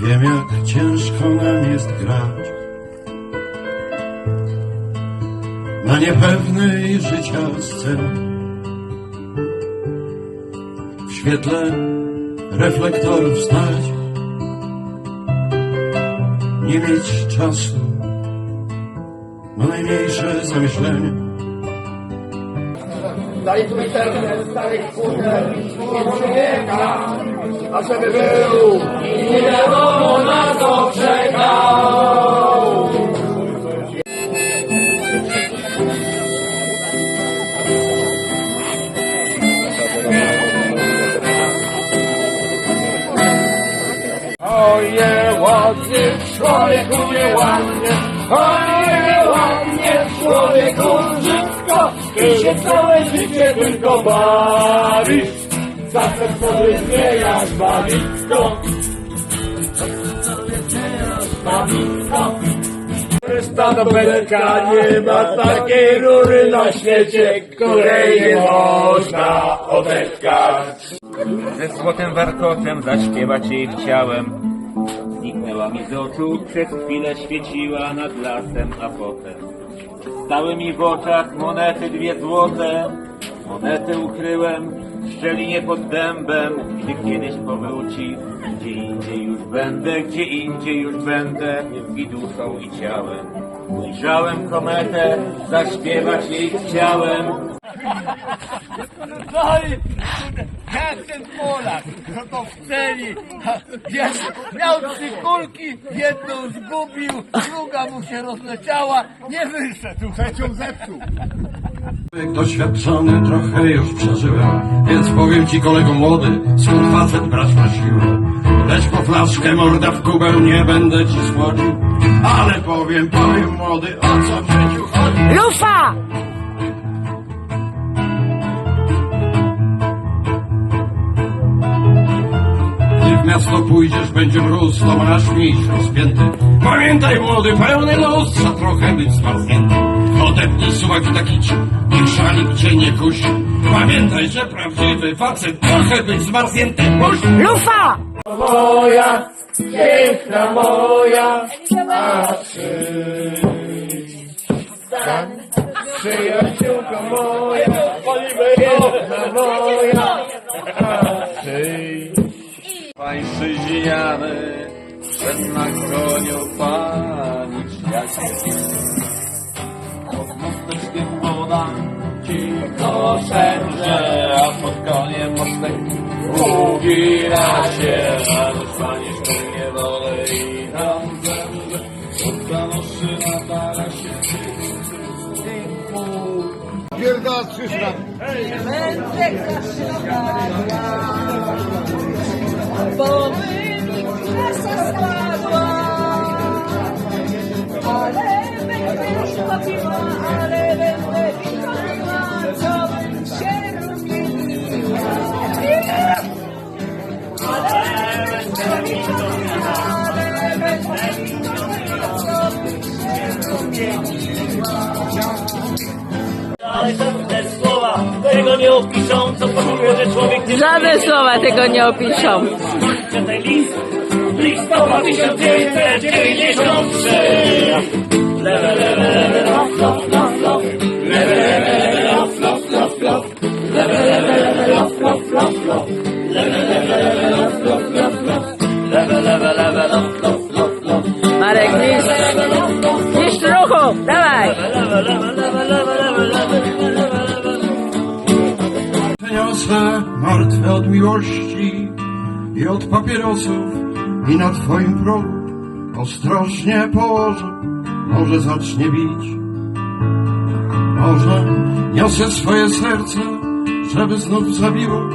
Wiem jak ciężko nam jest grać Na niepewnej życia scenie W świetle reflektorów stać Nie mieć czasu Na najmniejsze zamyślenie Daliśmy serce starych kłótek i człowieka, a żeby był. I nie wiadomo na co czekał. Oje, ładnie, człowieku nieładnie, oje, ładnie, człowieku brzydko, ty się całe życie tylko bawisz, zawsze sobie zmieniasz bawisko. Bawisko. Stado belka nie ma takiej rury na świecie, której nie można odetkać. Ze złotym warkotem zaśpiewać jej chciałem. Zniknęła mi z oczu, przez chwilę świeciła nad lasem, a potem stały mi w oczach monety dwie złote. Monety ukryłem w szczelinie pod dębem, gdy kiedyś powróci. Gdzie indziej już będę, gdzie indziej już będę i duszą i ciałem. Ujrzałem kometę, zaśpiewać jej chciałem. Jak ten Polak, no to w celi, wiesz, miał trzy kulki, jedną zgubił, druga mu się rozleciała, nie wyszedł, trzecią zepsuł. Doświadczony trochę już przeżyłem, więc powiem ci kolego młody, skąd facet brać na siłę. Lecz po flaszkę morda w kubę nie będę ci słodził, ale powiem, powiem młody, o co w życiu chodzi. Lufa! Miasto pójdziesz, będzie mróz, to masz miś rozpięty. Pamiętaj młody, pełny luz, trzeba trochę być zmarznięty. Odepnij suwak i taki ci, niech szalik cię nie kusi. Pamiętaj, że prawdziwy facet trochę być zmarznięty musi. Lufa! Moja, piękna moja, a przystań, przyjaciółka moja, piękna moja, a przyjdź. Pańszczyźniany, ten na koniu panić jak Pod mosteczkiem woda cicho szemrze, a pod koniem mostek ugina się, ależ panie szczególnie wolę i tam zemrze. Od kanoszy na tarasie Bo tego nie opiszą, co że człowiek nie Żadne słowa tego nie opiszą. list listopad 1993 Lewe, lewe, lewe, lof, lof, lof, lof Lewe, lewe, lewe, lof, lof, lof, lof Lewe, lewe, lewe, lof, lof, lof, lof Lewe, lewe, lewe, lof, lof, lof, lof Lewe, lewe, lewe, lof, lof, lof, lof Marek, niszcz, lewe Przeniosę martwe od miłości i od papierosów i na twoim progu ostrożnie położę, może zacznie bić. Może niosę swoje serce, żeby znów zabiło.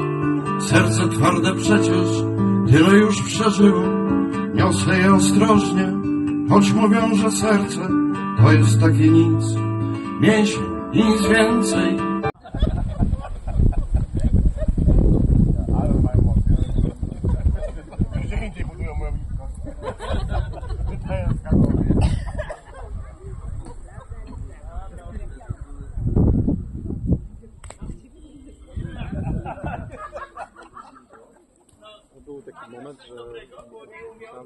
Serce twarde przecież tyle już przeżyło. Niosę je ostrożnie, choć mówią, że serce to jest takie nic, mięśnie i nic więcej. Gdzie indziej budują moją nitką. Był taki moment, że... Dobrego, bo nie umiał.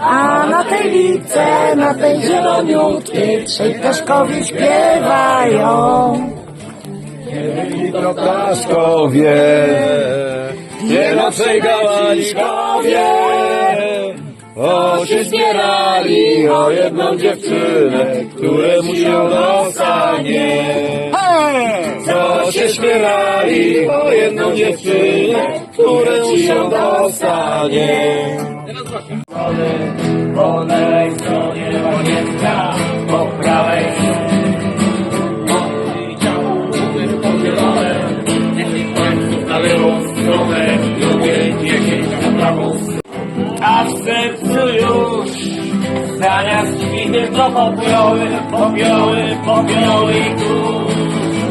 A na tej lipce, na tej zieloniutkiej, trzej ptaszkowie śpiewają. to ptaszkowie, nie naszej gałąźkowie, o się zbierali o jedną dziewczynę, któremu się dostanie. Co się śpierali o jedną dziewczynę, któremu się dostanie. Po lewej stronie łazienka, po prawej. Na lewą stronę, lubię dziesięć na prawą A w sercu już zamiast kwity to popioły, popioły, popioły tu.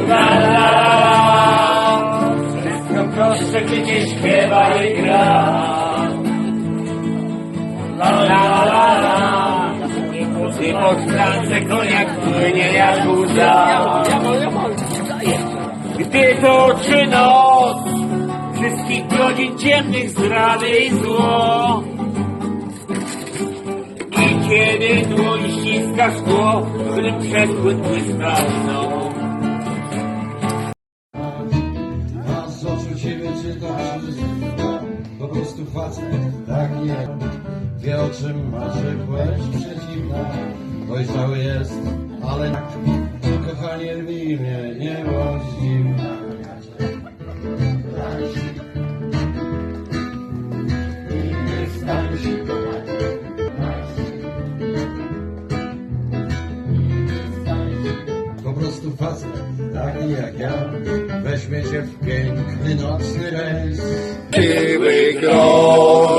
La la la, wszystko proszę, gdy cię śpiewa i gra. La la la la I pod trance koniak płynie jak łza. Gdy toczy noc Wszystkich godzin ciemnych zrady i zło. I kiedy dłoń ściska szkło W którym przepłyt błyska mną A Jest, ale Kochanie rwij mnie, nie się Po prostu facet, taki jak ja Weźmie się w piękny nocny rejs. Siwy grozi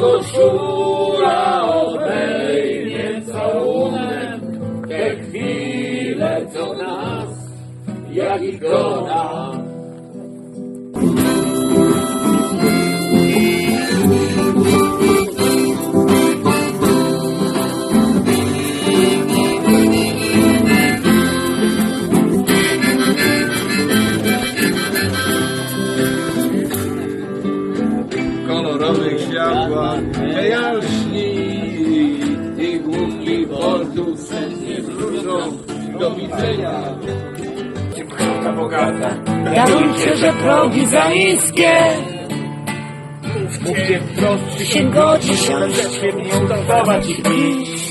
koszula obejmie całunem, te chwile co nas, jak ikona. Światła jaśni i główki portu sennie wróżą do widzenia. Ta bogata, Darujcie, że progi za niskie, mówcie wprost, czy się godzi siąść. się mnie udawać i pić.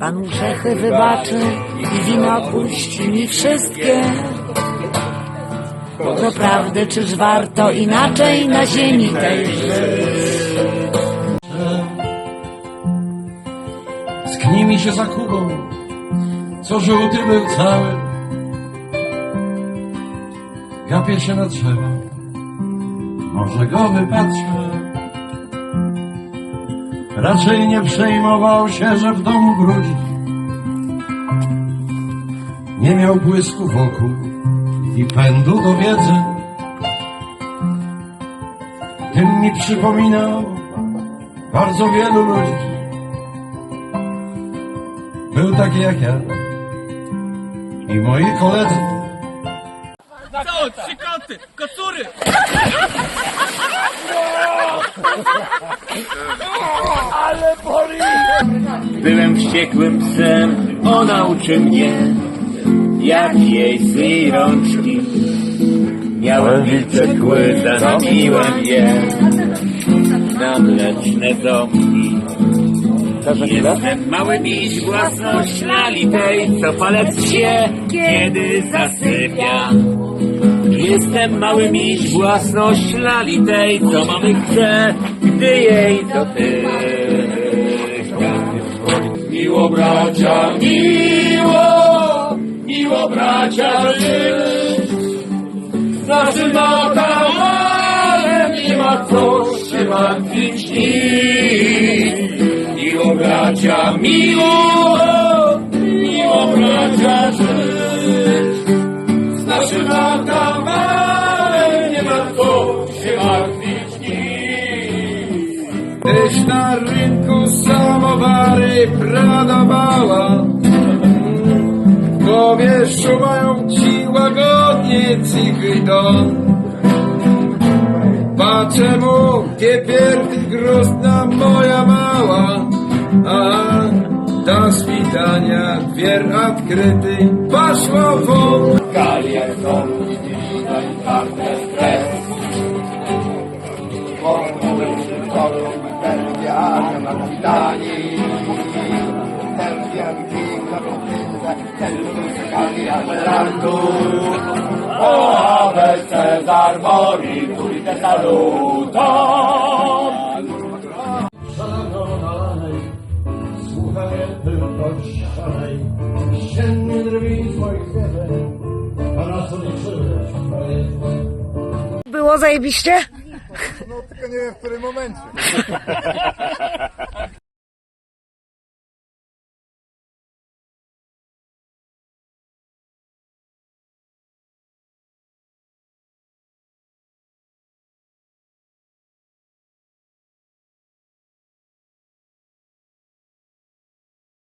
Pan grzechy wybaczy i wina puści mi wszystkie. Doprawdy, czyż warto inaczej na ziemi tej żyć? Sknij mi się za Kubą Co żółty był cały Gapię się na drzewa może go wypatrzę. Raczej nie przejmował się, że w domu brudzi. Nie miał błysku wokół i pędu do wiedzy. Tym mi przypominał bardzo wielu ludzi. Był taki jak ja i moi koledzy. Co? Trzy koty! Kocury! Byłem wściekłym psem, ona uczy mnie, jak jej swej rączki. Miałem wilcze kły, zamieniłem je na mleczne ząbki. Jestem mały miś własność nalitej, co palec się, kiedy zasypia. Jestem mały miś własność nalitej, co mamy chce, gdy jej dotyka. Miło bracia, miło, miło bracia żyć. Naszym nakawalem nie ma co się martwić nic. Miło bracia, miło, miło bracia żyć. Z naszym nakawalem nie ma co się martwić nic. Tyś na rynku samowary pradawała W głowie szumają ci łagodnie cichy don Patrzę mu, kiepierty grozna moja mała? A do spitania dwier odkryty poszło won Słuchaj tylko szalej, ściennie drwi twoich wiele, i krzywe twoje. Było zajebiście? No tylko nie wiem w którym momencie.